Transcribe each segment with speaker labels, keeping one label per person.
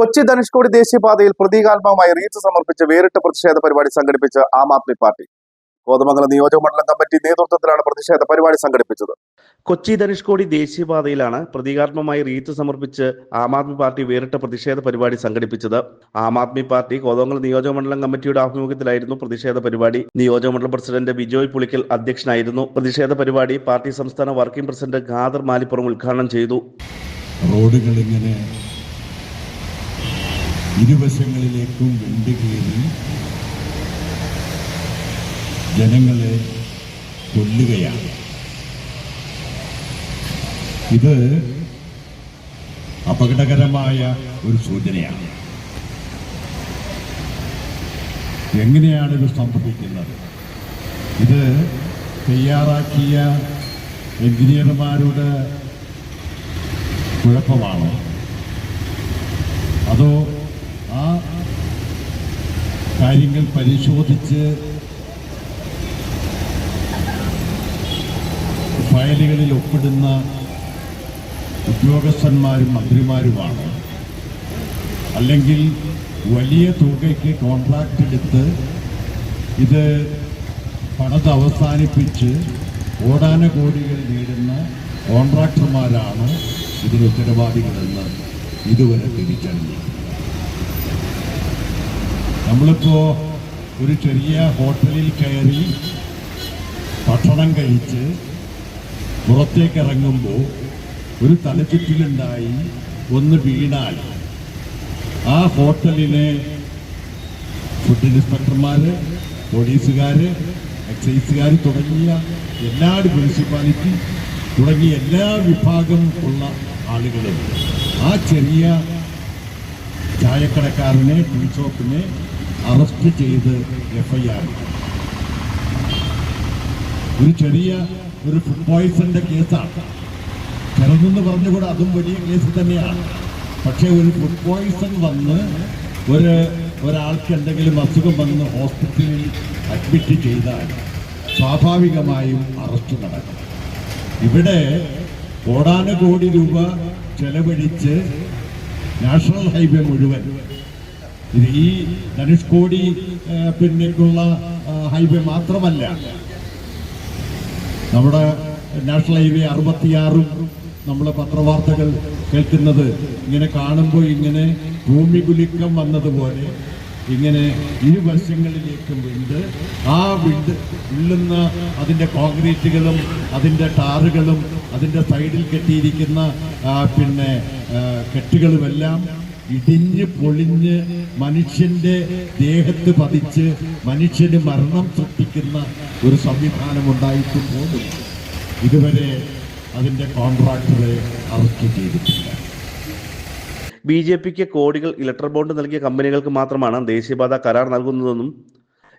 Speaker 1: കൊച്ചി ധനുഷ്കോടി ദേശീയപാതയിൽ പ്രതീകാത്മകമായി റീച്ച് സമർപ്പിച്ച് വേറിട്ട പ്രതിഷേധ പരിപാടി സംഘടിപ്പിച്ച ആം ആദ്മി പാർട്ടി. കോതമംഗലം നിയോജക മണ്ഡലം കമ്മിറ്റി നേതൃത്വത്തിലാണ് പ്രതിഷേധ പരിപാടി സംഘടിപ്പിച്ചത്.
Speaker 2: കൊച്ചി ധനുഷ്കോടി ദേശീയപാതയിലാണ് പ്രതീകാത്മകമായി റീത്ത് സമർപ്പിച്ച് ആം ആദ്മി പാർട്ടി വേറിട്ട പ്രതിഷേധ പരിപാടി സംഘടിപ്പിച്ചത്. ആം ആദ്മി പാർട്ടി കോതമംഗലം നിയോജക മണ്ഡലം കമ്മിറ്റിയുടെ ആഭിമുഖ്യത്തിലായിരുന്നു പ്രതിഷേധ പരിപാടി. നിയോജക മണ്ഡലം പ്രസിഡന്റ് ബിജോയ് പുളിക്കൽ അധ്യക്ഷനായിരുന്നു. പ്രതിഷേധ പരിപാടി പാർട്ടി സംസ്ഥാന വർക്കിംഗ് പ്രസിഡന്റ് ഖാദർ മാലിപ്പുറം ഉദ്ഘാടനം ചെയ്തു.
Speaker 3: റോഡുകൾ ഇങ്ങനെ ഇരുവശങ്ങളിലേക്കും വെണ്ടുകയറി ജനങ്ങളെ കൊല്ലുകയാണ്. ഇത് അപകടകരമായ ഒരു സൂചനയാണ്. എങ്ങനെയാണ് ഇത് സംഭവിക്കുന്നത്? ഇത് തയ്യാറാക്കിയ എഞ്ചിനീയർമാരുടെ കുഴപ്പമാണോ? അതോ കാര്യങ്ങൾ പരിശോധിച്ച് ഫയലുകളിൽ ഒപ്പിടുന്ന ഉദ്യോഗസ്ഥന്മാരും മന്ത്രിമാരുമാണ്. അല്ലെങ്കിൽ വലിയ തുകയ്ക്ക് കോൺട്രാക്റ്റ് എടുത്ത് ഇത് പണത് അവസാനിപ്പിച്ച് ഓടാന കോടികൾ നേടുന്ന കോൺട്രാക്ടർമാരാണ് ഇതിന് ഉത്തരവാദികളെന്ന് ഇതുവരെ തിരിച്ചറിഞ്ഞു നമ്മളിപ്പോ ഒരു ചെറിയ ഹോട്ടലിൽ കയറി ഭക്ഷണം കഴിച്ച് പുറത്തേക്ക് ഇറങ്ങുമ്പോൾ ഒരു തലചുറ്റിലുണ്ടായി ഒന്ന് വീണാൽ ആ ഹോട്ടലിനെ ഫുഡ് ഇൻസ്പെക്ടർമാർ പോലീസുകാർ എക്സൈസുകാർ തുടങ്ങിയ എല്ലാ മുനിസിപ്പാലിറ്റി തുടങ്ങിയ എല്ലാ വിഭാഗം ഉള്ള ആളുകളും ആ ചെറിയ ചായക്കടക്കാരനെ ടീ ഷോപ്പിനെ അറസ്റ്റ് ചെയ്ത് എഫ്ഐആർ ഒരു ചെറിയ ഒരു ഫുഡ് പോയ്സന്റെ കേസാണ്. ചെറുതെന്ന് പറഞ്ഞുകൂടെ അതും വലിയ കേസ് തന്നെയാണ്. പക്ഷേ ഒരു ഫുഡ് പോയ്സൺ വന്ന് ഒരു ഒരാൾക്ക് എന്തെങ്കിലും അസുഖം വന്ന് ഹോസ്പിറ്റലിൽ അഡ്മിറ്റ് ചെയ്താൽ സ്വാഭാവികമായും അറസ്റ്റ് നടക്കും. ഇവിടെ കോടാനുകോടി രൂപ ചെലവഴിച്ച് നാഷണൽ ഹൈവേ മുഴുവൻ ഈ ധനുഷ്കോടി പിന്നേക്കുള്ള ഹൈവേ മാത്രമല്ല നമ്മുടെ നാഷണൽ ഹൈവേ അറുപത്തിയാറും നമ്മൾ പത്രവാർത്തകൾ കേൾക്കുന്നത് ഇങ്ങനെ കാണുമ്പോൾ ഇങ്ങനെ ഭൂമി കുലുക്കം വന്നതുപോലെ ഇങ്ങനെ ഇരുവശങ്ങളിലേക്കും വിണ്ട് ആ വിണ്ട് ഉള്ളുന്ന അതിന്റെ കോൺക്രീറ്റുകളും അതിന്റെ ടാറുകളും അതിന്റെ സൈഡിൽ കെട്ടിയിരിക്കുന്ന പിന്നെ കെട്ടുകളുമെല്ലാം ഇടിഞ്ഞ് പൊളിഞ്ഞ് മനുഷ്യന്റെ ദേഹത്ത് പതിച്ച് മനുഷ്യന് മരണം സൃഷ്ടിക്കുന്ന ഒരു സംവിധാനം ഉണ്ടായിട്ട് പോലും ഇതുവരെ അതിന്റെ കോൺട്രാക്ടറെ അറസ്റ്റ് ചെയ്തിട്ടില്ല.
Speaker 2: ബി ജെ പിക്ക് കോടികൾ ഇലക്ട്രൽ ബോണ്ട് നൽകിയ കമ്പനികൾക്ക് മാത്രമാണ് ദേശീയപാത കരാർ നൽകുന്നതെന്നും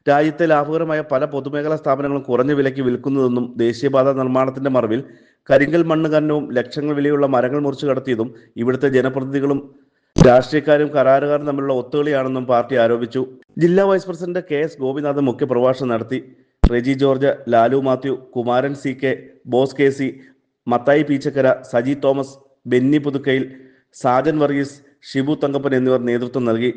Speaker 2: രാജ്യത്തെ ലാഭകരമായ പല പൊതുമേഖലാ സ്ഥാപനങ്ങളും കുറഞ്ഞ വിലയ്ക്ക് വിൽക്കുന്നതെന്നും ദേശീയപാത നിർമ്മാണത്തിന്റെ മറവിൽ കരിങ്കൽ മണ്ണ് കന്നവും ലക്ഷങ്ങൾ വിലയുള്ള മരങ്ങൾ മുറിച്ചു കടത്തിയതും ഇവിടുത്തെ ജനപ്രതിനിധികളും രാഷ്ട്രീയക്കാരും കരാറുകാരും തമ്മിലുള്ള ഒത്തുകളിയാണെന്നും പാർട്ടി ആരോപിച്ചു. ജില്ലാ vice president K S Gopinath മുഖ്യപ്രഭാഷണം നടത്തി. Reji George Lalu Mathew Kumaran C K Bose K C Mathai Peechakkara Saji Thomas Benny Puthukkayil Sajan Varghese Shibu Thankappan എന്നിവർ നേതൃത്വം നൽകി.